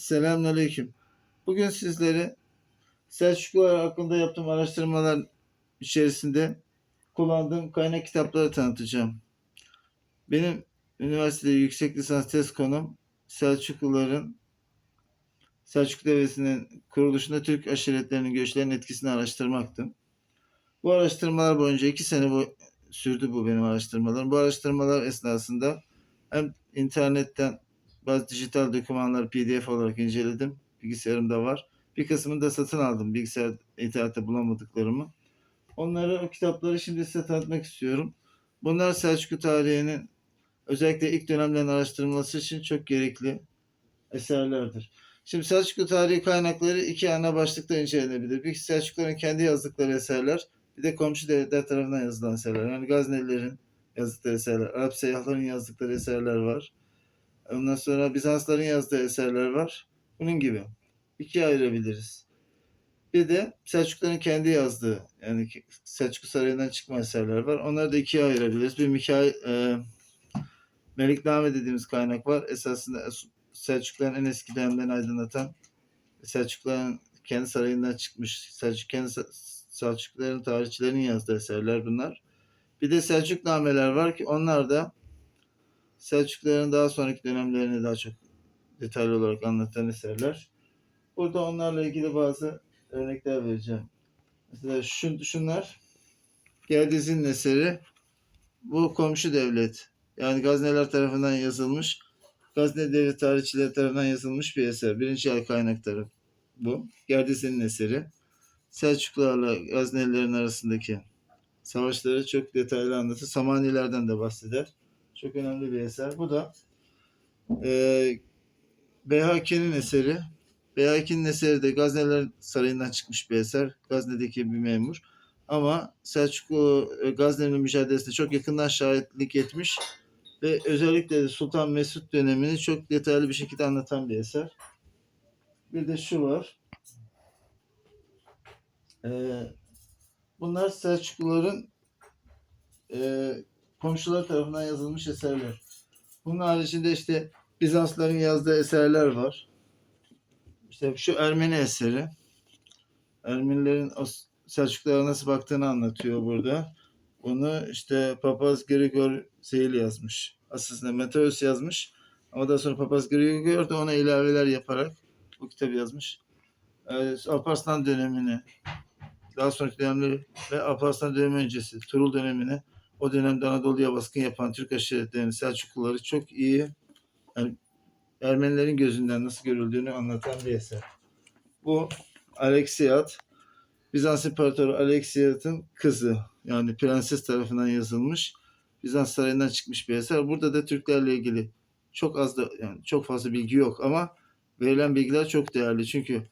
Selamünaleyküm. Bugün sizlere Selçuklular hakkında yaptığım araştırmalar içerisinde kullandığım kaynak kitapları tanıtacağım. Benim üniversitede yüksek lisans tez konum Selçukluların Selçuk Devleti'nin kuruluşunda Türk aşiretlerinin göçlerinin etkisini araştırmaktı. Bu araştırmalar boyunca iki sene bu, sürdü bu benim araştırmalarım. Bu araştırmalar esnasında hem internetten bazı dijital dokümanları PDF olarak inceledim. Bilgisayarımda var. Bir kısmını da satın aldım. Bilgisayar internette bulamadıklarımı. Onları, o kitapları şimdi size tanıtmak istiyorum. Bunlar Selçuklu tarihinin özellikle ilk dönemlerin araştırılması için çok gerekli eserlerdir. Şimdi Selçuklu tarihi kaynakları iki ana başlıkta incelenebilir. Bir Selçukluların kendi yazdıkları eserler, bir de komşu devletler tarafından yazılan eserler. Yani Gaznelilerin yazdıkları eserler, Arap seyyahların yazdıkları eserler var. Ondan sonra Bizansların yazdığı eserler var. Bunun gibi. İkiye ayırabiliriz. Bir de Selçukluların kendi yazdığı yani Selçuklu Sarayı'ndan çıkma eserler var. Onları da ikiye ayırabiliriz. Bir Mikail e, Melikname dediğimiz kaynak var. Esasında Selçukluların en eski dönemlerini aydınlatan Selçukluların kendi sarayından çıkmış Selçuk kendi Selçukluların tarihçilerinin yazdığı eserler bunlar. Bir de Selçuknameler var ki onlar da Selçukluların daha sonraki dönemlerini daha çok detaylı olarak anlatan eserler. Burada onlarla ilgili bazı örnekler vereceğim. Mesela şun, şunlar Gerdiz'in eseri bu komşu devlet. Yani Gazneler tarafından yazılmış Gazne devlet tarihçileri tarafından yazılmış bir eser. Birinci el kaynakları bu. Gerdiz'in eseri. Selçuklularla Gaznelilerin arasındaki savaşları çok detaylı anlatır. Samanilerden de bahseder. Çok önemli bir eser. Bu da e, Beyhaki'nin eseri. Beyhaki'nin eseri de Gazneler Sarayı'ndan çıkmış bir eser. Gazne'deki bir memur. Ama Selçuklu e, Gazne'nin mücadelesine çok yakından şahitlik etmiş ve özellikle de Sultan Mesut dönemini çok detaylı bir şekilde anlatan bir eser. Bir de şu var. Ee, bunlar Selçukluların e, komşular tarafından yazılmış eserler. Bunun haricinde işte Bizansların yazdığı eserler var. İşte şu Ermeni eseri. Ermenilerin Selçuklulara nasıl baktığını anlatıyor burada. Bunu işte Papaz Grigor Seyil yazmış. Aslında Meteos yazmış. Ama daha sonra Papaz Grigor da ona ilaveler yaparak bu kitabı yazmış. Ee, Alparslan dönemini daha sonraki dönemleri ve Alparslan dönemi öncesi Turul dönemini o dönemde Anadolu'ya baskın yapan Türk aşiretlerinin Selçukluları çok iyi yani Ermenilerin gözünden nasıl görüldüğünü anlatan bir eser. Bu Alexiat Bizans İmparatoru Alexiat'ın kızı yani prenses tarafından yazılmış Bizans sarayından çıkmış bir eser. Burada da Türklerle ilgili çok az da yani çok fazla bilgi yok ama verilen bilgiler çok değerli. Çünkü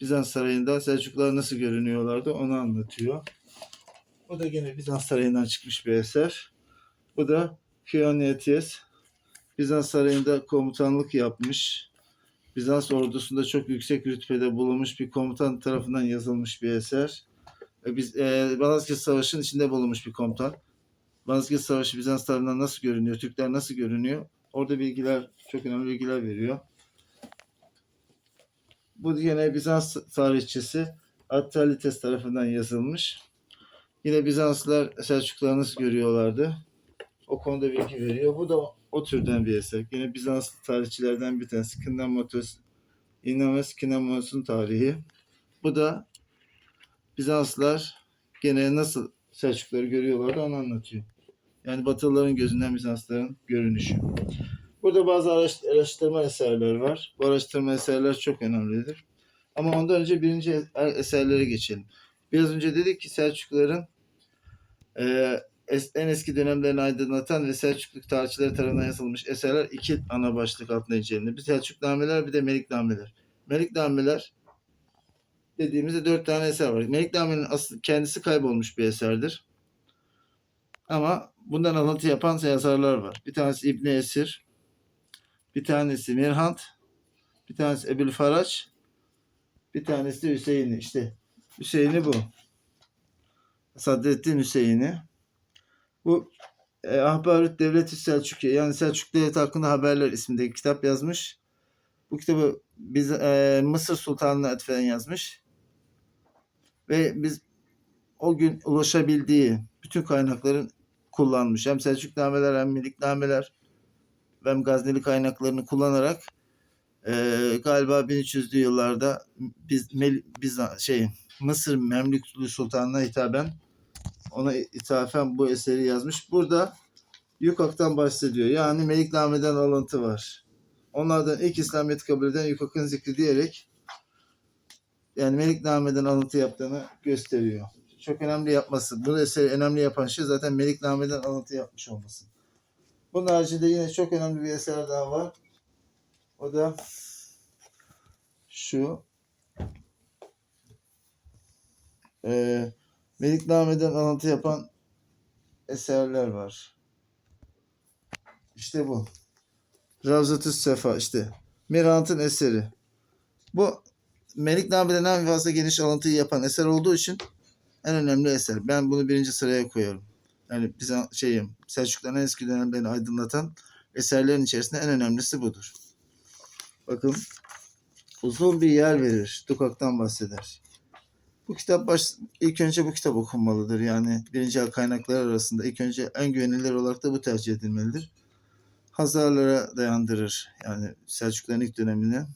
Bizans sarayında Selçuklular nasıl görünüyorlardı onu anlatıyor. Bu da gene Bizans sarayından çıkmış bir eser. Bu da Kioniates. Bizans sarayında komutanlık yapmış. Bizans ordusunda çok yüksek rütbede bulunmuş bir komutan tarafından yazılmış bir eser. E, biz e, Malazgirt Savaşı'nın içinde bulunmuş bir komutan. Malazgirt Savaşı Bizans tarafından nasıl görünüyor, Türkler nasıl görünüyor? Orada bilgiler, çok önemli bilgiler veriyor. Bu yine Bizans tarihçisi Attalites tarafından yazılmış. Yine Bizanslılar Selçukluları nasıl görüyorlardı? O konuda bilgi veriyor. Bu da o türden bir eser. Yine Bizanslı tarihçilerden bir tanesi. Kinamatos, İnames Kinamos'un tarihi. Bu da Bizanslılar gene nasıl Selçukluları görüyorlardı onu anlatıyor. Yani Batılıların gözünden Bizansların görünüşü. Burada bazı araştırma eserler var. Bu araştırma eserler çok önemlidir. Ama ondan önce birinci eserlere geçelim. Biraz önce dedik ki Selçukluların e, en eski dönemlerini aydınlatan ve Selçuklu tarihçileri tarafından yazılmış eserler iki ana başlık altında incelenir. Bir Selçuknameler bir de Meliknameler. Meliknameler dediğimizde dört tane eser var. Melikname'nin aslında kendisi kaybolmuş bir eserdir. Ama bundan alıntı yapan yazarlar var. Bir tanesi İbni Esir, bir tanesi Mirhant, bir tanesi Ebil Faraç, bir tanesi de Hüseyin'i. İşte Hüseyin'i bu. Sadrettin Hüseyin'i. Bu e, Ahbarut Devleti Selçukiye yani Selçuk Devleti hakkında haberler ismindeki kitap yazmış. Bu kitabı biz e, Mısır Sultanı'na atfen yazmış. Ve biz o gün ulaşabildiği bütün kaynakların kullanmış. Hem Selçuknameler hem Meliknameler hem Gazneli kaynaklarını kullanarak e, galiba 1300'lü yıllarda biz, Mel, biz şey Mısır Memlüklü Sultanı'na hitaben ona ithafen bu eseri yazmış. Burada Yukak'tan bahsediyor. Yani Melikname'den alıntı var. Onlardan ilk İslamiyet kabul eden Yukak'ın zikri diyerek yani Melikname'den alıntı yaptığını gösteriyor. Çok önemli yapması. Bu eseri önemli yapan şey zaten Melikname'den alıntı yapmış olması. Bunun haricinde yine çok önemli bir eser daha var. O da şu. Ee, Melikname'den alıntı yapan eserler var. İşte bu. Ravzatü Sefa işte. Mirant'ın eseri. Bu Melikname'den en fazla geniş alıntıyı yapan eser olduğu için en önemli eser. Ben bunu birinci sıraya koyuyorum. Yani bize şeyim Selçukluların en eski dönemlerini aydınlatan eserlerin içerisinde en önemlisi budur. Bakın uzun bir yer verir. Dukak'tan bahseder. Bu kitap baş, ilk önce bu kitap okunmalıdır. Yani birinci el kaynaklar arasında ilk önce en güvenilir olarak da bu tercih edilmelidir. Hazarlara dayandırır. Yani Selçukluların ilk dönemine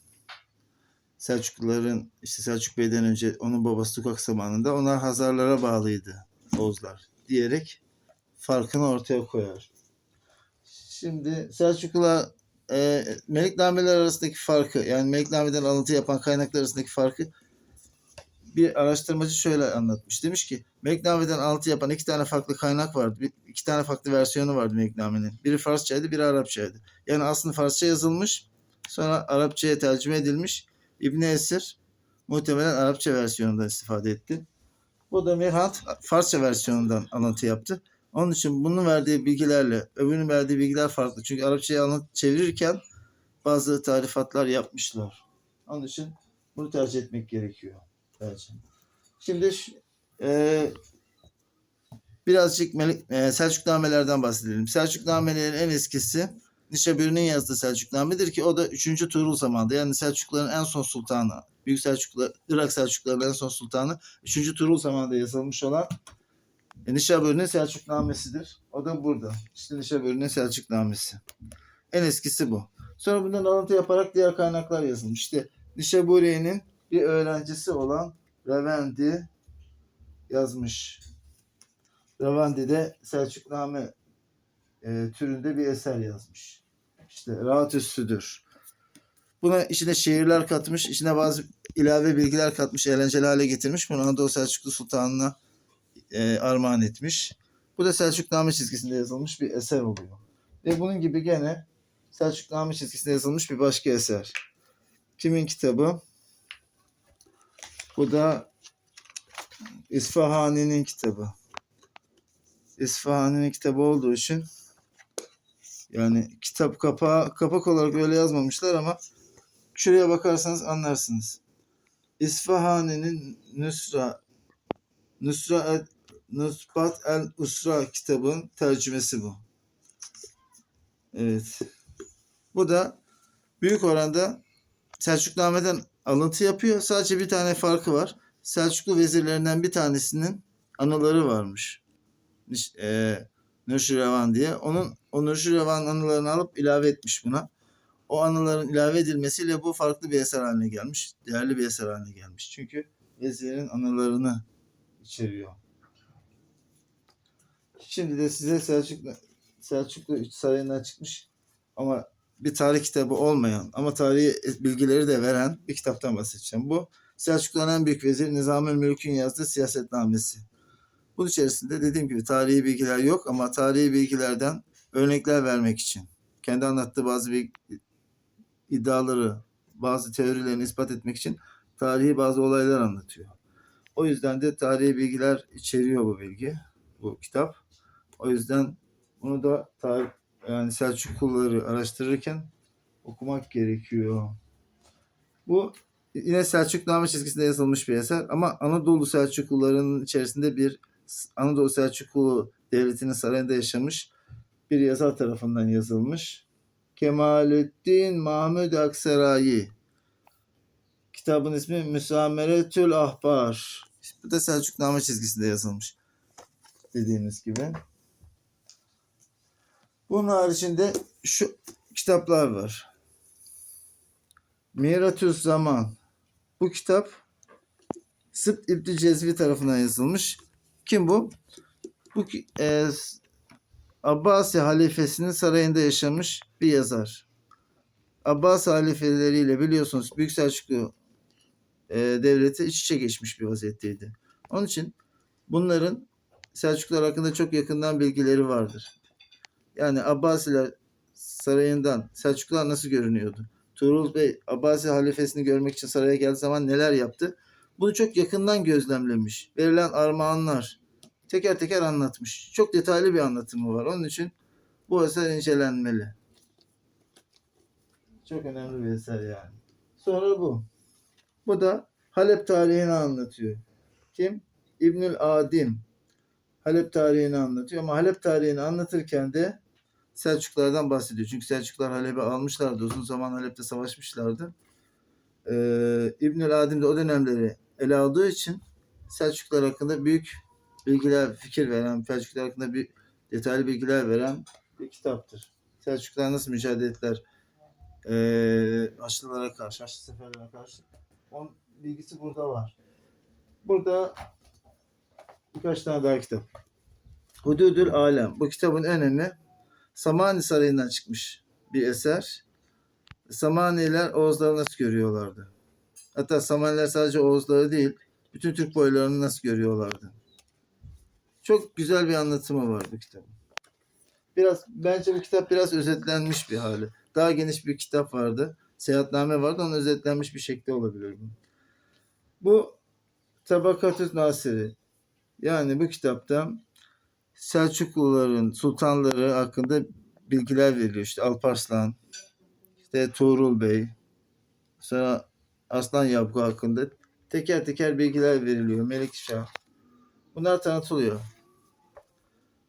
Selçukluların işte Selçuk Bey'den önce onun babası Tukak zamanında onlar Hazarlara bağlıydı Oğuzlar diyerek farkını ortaya koyar. Şimdi Selçuklular e, Meliknameler arasındaki farkı yani Melikname'den alıntı yapan kaynaklar arasındaki farkı bir araştırmacı şöyle anlatmış. Demiş ki Melikname'den alıntı yapan iki tane farklı kaynak vardı. Bir, iki tane farklı versiyonu vardı Melikname'nin. Biri Farsçaydı, biri Arapçaydı. Yani aslında Farsça yazılmış, sonra Arapçaya tercüme edilmiş. İbni Esir muhtemelen Arapça versiyonundan istifade etti. Bu da Mirhat Farsça versiyonundan alıntı yaptı. Onun için bunun verdiği bilgilerle öbürünün verdiği bilgiler farklı. Çünkü Arapçaya alıntı çevirirken bazı tarifatlar yapmışlar. Onun için bunu tercih etmek gerekiyor. Şimdi e, birazcık Melik, e, Selçuknamelerden bahsedelim. Selçuknamelerin en eskisi Nişaburi'nin yazdığı Selçukname'dir ki o da 3. Tuğrul zamanında. Yani Selçukluların en son sultanı, Büyük Selçuklu, Irak Selçukluların en son sultanı 3. Tuğrul zamanında yazılmış olan e, Nişaburi'nin Selçuknamesidir. O da burada. İşte Nişaburi'nin Selçuknamesi. En eskisi bu. Sonra bundan alıntı yaparak diğer kaynaklar yazılmış. İşte Nişaburi'nin bir öğrencisi olan Revendi yazmış. Revendi de Selçukname e, türünde bir eser yazmış. İşte rahat üstüdür. Buna içine şiirler katmış, içine bazı ilave bilgiler katmış, eğlenceli hale getirmiş. Bunu Anadolu Selçuklu Sultanı'na e, armağan etmiş. Bu da Selçukname çizgisinde yazılmış bir eser oluyor. Ve bunun gibi gene Selçukname çizgisinde yazılmış bir başka eser. Kimin kitabı? Bu da İsfahani'nin kitabı. İsfahani'nin kitabı olduğu için yani kitap kapağı kapak olarak öyle yazmamışlar ama şuraya bakarsanız anlarsınız. İsfahani'nin Nusra Nusra el, Nusbat el Usra kitabın tercümesi bu. Evet. Bu da büyük oranda Selçukname'den alıntı yapıyor. Sadece bir tane farkı var. Selçuklu vezirlerinden bir tanesinin anıları varmış. Eee Nurşirevan diye. Onun o Nurşirevan anılarını alıp ilave etmiş buna. O anıların ilave edilmesiyle bu farklı bir eser haline gelmiş. Değerli bir eser haline gelmiş. Çünkü vezirin anılarını içeriyor. Şimdi de size Selçuklu, Selçuklu Sarayı'ndan çıkmış ama bir tarih kitabı olmayan ama tarihi bilgileri de veren bir kitaptan bahsedeceğim. Bu Selçukluların en büyük veziri Nizami Mülk'ün yazdığı siyasetnamesi. Bunun içerisinde dediğim gibi tarihi bilgiler yok ama tarihi bilgilerden örnekler vermek için kendi anlattığı bazı bir iddiaları, bazı teorilerini ispat etmek için tarihi bazı olaylar anlatıyor. O yüzden de tarihi bilgiler içeriyor bu bilgi, bu kitap. O yüzden bunu da tarih, yani Selçukluları araştırırken okumak gerekiyor. Bu yine Selçukname çizgisinde yazılmış bir eser ama Anadolu Selçuklularının içerisinde bir Anadolu Selçuklu Devleti'nin sarayında yaşamış bir yazar tarafından yazılmış Kemalettin Mahmud Aksarayi. Kitabın ismi Müsameretül Ahbar. Bu da Selçukname çizgisinde yazılmış. Dediğimiz gibi. Bunun haricinde şu kitaplar var. Miratüz Zaman. Bu kitap Sıt İbni Cezvi tarafından yazılmış. Kim bu? Bu e, Abbasi halifesinin sarayında yaşamış bir yazar. Abbas halifeleriyle biliyorsunuz Büyük Selçuklu e, devleti iç içe geçmiş bir vaziyetteydi. Onun için bunların Selçuklular hakkında çok yakından bilgileri vardır. Yani Abbasiler sarayından Selçuklular nasıl görünüyordu? Tuğrul Bey Abbasi halifesini görmek için saraya geldiği zaman neler yaptı? Bunu çok yakından gözlemlemiş. Verilen armağanlar teker teker anlatmış. Çok detaylı bir anlatımı var. Onun için bu eser incelenmeli. Çok önemli bir eser yani. Sonra bu. Bu da Halep tarihini anlatıyor. Kim? İbnül Adim. Halep tarihini anlatıyor ama Halep tarihini anlatırken de Selçuklardan bahsediyor. Çünkü Selçuklar Halep'i almışlardı. Uzun zaman Halep'te savaşmışlardı. Ee, İbnül Adim de o dönemleri ele aldığı için Selçuklar hakkında büyük bilgiler, fikir veren, Selçuklar hakkında bir detaylı bilgiler veren bir kitaptır. Selçuklar nasıl mücadele ettiler ee, Haçlılara karşı, Haçlı seferlerine karşı. Onun bilgisi burada var. Burada birkaç tane daha kitap. Hududül Alem. Bu kitabın önemi Samani Sarayı'ndan çıkmış bir eser. Samaniler Oğuzları nasıl görüyorlardı? Hatta Samaniler sadece Oğuzları değil, bütün Türk boylarını nasıl görüyorlardı? Çok güzel bir anlatımı var bu kitabın. Biraz bence bu kitap biraz özetlenmiş bir hali. Daha geniş bir kitap vardı. Seyahatname vardı. Onun özetlenmiş bir şekli olabilir bu. Bu Tabakatüs Nasiri. Yani bu kitapta Selçukluların sultanları hakkında bilgiler veriliyor. İşte Alparslan, işte Tuğrul Bey, sonra Aslan Yabgu hakkında teker teker bilgiler veriliyor. Melikşah. Bunlar tanıtılıyor.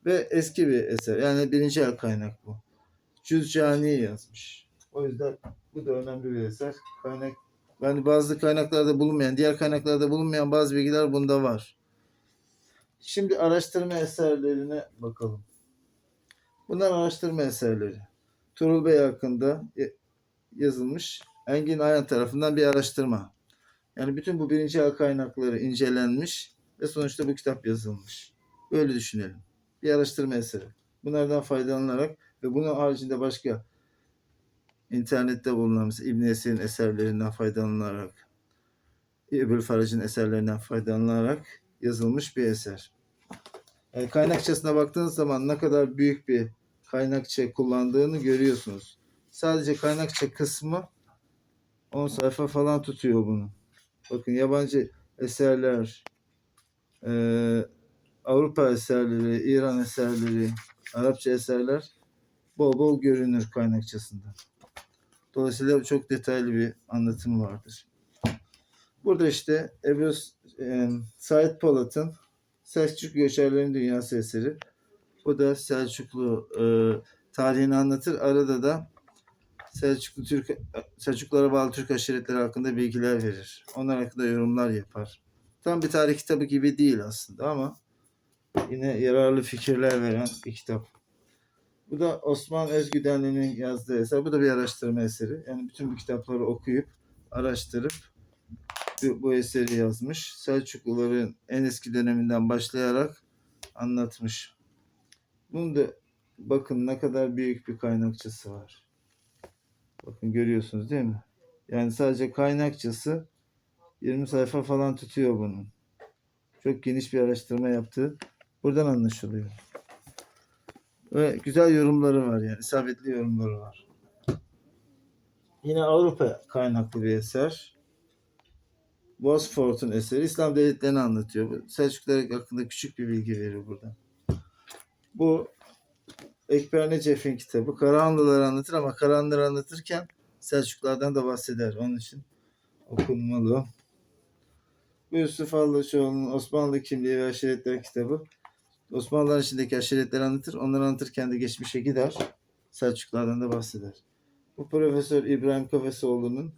Ve eski bir eser. Yani birinci el kaynak bu. Cüzcani yazmış. O yüzden bu da önemli bir eser. Kaynak yani bazı kaynaklarda bulunmayan, diğer kaynaklarda bulunmayan bazı bilgiler bunda var. Şimdi araştırma eserlerine bakalım. Bunlar araştırma eserleri. Tuğrul Bey hakkında yazılmış Engin Ayan tarafından bir araştırma. Yani bütün bu birinci el kaynakları incelenmiş ve sonuçta bu kitap yazılmış. Böyle düşünelim. Bir araştırma eseri. Bunlardan faydalanarak ve bunun haricinde başka internette bulunan İbn Esir'in eserlerinden faydalanarak İbül Faraj'ın eserlerinden faydalanarak yazılmış bir eser. Yani kaynakçasına baktığınız zaman ne kadar büyük bir kaynakça kullandığını görüyorsunuz. Sadece kaynakça kısmı 10 sayfa falan tutuyor bunu. Bakın yabancı eserler, eee, Avrupa eserleri, İran eserleri, Arapça eserler bol bol görünür kaynakçasında. Dolayısıyla çok detaylı bir anlatım vardır. Burada işte Ebu e, Said Polat'ın Selçuk Göçerlerin Dünyası eseri. Bu da Selçuklu e, tarihini anlatır. Arada da Selçuklu Türk Selçuklulara bağlı Türk aşiretleri hakkında bilgiler verir. Onlar hakkında yorumlar yapar. Tam bir tarih kitabı gibi değil aslında ama yine yararlı fikirler veren bir kitap. Bu da Osman Özgüdenli'nin yazdığı eser. Bu da bir araştırma eseri. Yani bütün bu kitapları okuyup, araştırıp bu, eseri yazmış. Selçukluların en eski döneminden başlayarak anlatmış. Bunu da bakın ne kadar büyük bir kaynakçası var. Bakın görüyorsunuz değil mi? Yani sadece kaynakçası 20 sayfa falan tutuyor bunun. Çok geniş bir araştırma yaptığı buradan anlaşılıyor. Ve güzel yorumları var yani. isabetli yorumları var. Yine Avrupa kaynaklı bir eser. Bosfort'un eseri İslam devletlerini anlatıyor. Selçuklular hakkında küçük bir bilgi veriyor burada. Bu Ekber Necef'in kitabı. Karahanlıları anlatır ama Karahanlıları anlatırken Selçuklardan da bahseder. Onun için okunmalı. Bu Yusuf Allaçoğlu'nun Osmanlı Kimliği ve Aşiretler kitabı. Osmanlılar içindeki aşiretleri anlatır. Onları anlatırken de geçmişe gider. Selçuklardan da bahseder. Bu Profesör İbrahim Kafesoğlu'nun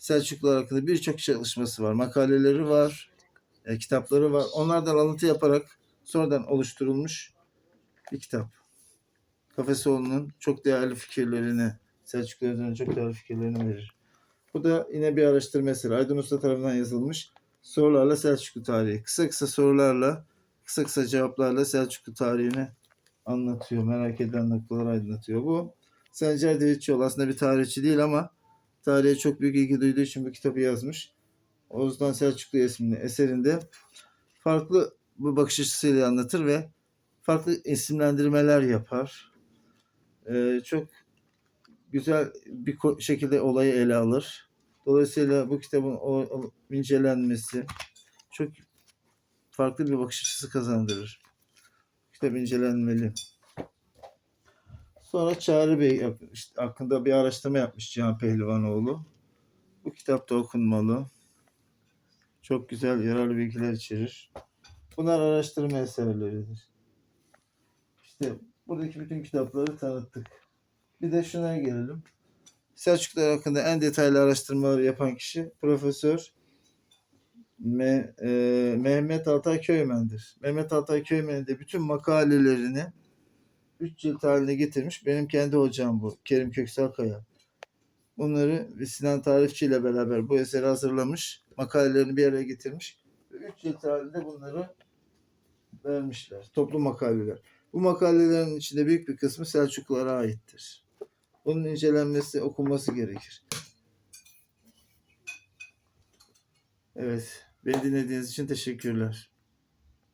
Selçuklular hakkında birçok çalışması var. Makaleleri var, e, kitapları var. Onlardan alıntı yaparak sonradan oluşturulmuş bir kitap. Kafesoğlu'nun çok değerli fikirlerini, Selçuklular üzerine çok değerli fikirlerini verir. Bu da yine bir araştırma eseri. Aydın Usta tarafından yazılmış. Sorularla Selçuklu tarihi. Kısa kısa sorularla, kısa kısa cevaplarla Selçuklu tarihini anlatıyor. Merak eden noktaları aydınlatıyor. Bu Sencer Devletçioğlu aslında bir tarihçi değil ama tarihe çok büyük ilgi duyduğu için bu kitabı yazmış. Oğuz'dan Selçuklu isimli eserinde farklı bu bakış açısıyla anlatır ve farklı isimlendirmeler yapar. Ee, çok güzel bir şekilde olayı ele alır. Dolayısıyla bu kitabın o, o incelenmesi çok farklı bir bakış açısı kazandırır. Kitap incelenmeli. Sonra Çağrı Bey işte hakkında bir araştırma yapmış Cihan Pehlivanoğlu. Bu kitap da okunmalı. Çok güzel, yararlı bilgiler içerir. Bunlar araştırma eserleridir. İşte buradaki bütün kitapları tanıttık. Bir de şuna gelelim. Selçuklular hakkında en detaylı araştırmaları yapan kişi Profesör Me- e, Mehmet Altay Köymen'dir. Mehmet Altay Köymen'in de bütün makalelerini 3 cilt haline getirmiş. Benim kendi hocam bu. Kerim Köksalkaya. Bunları Sinan Tarifçi ile beraber bu eseri hazırlamış. Makalelerini bir araya getirmiş. 3 cilt halinde bunları vermişler. Toplu makaleler. Bu makalelerin içinde büyük bir kısmı Selçuklulara aittir. Bunun incelenmesi, okunması gerekir. Evet. Beni dinlediğiniz için teşekkürler.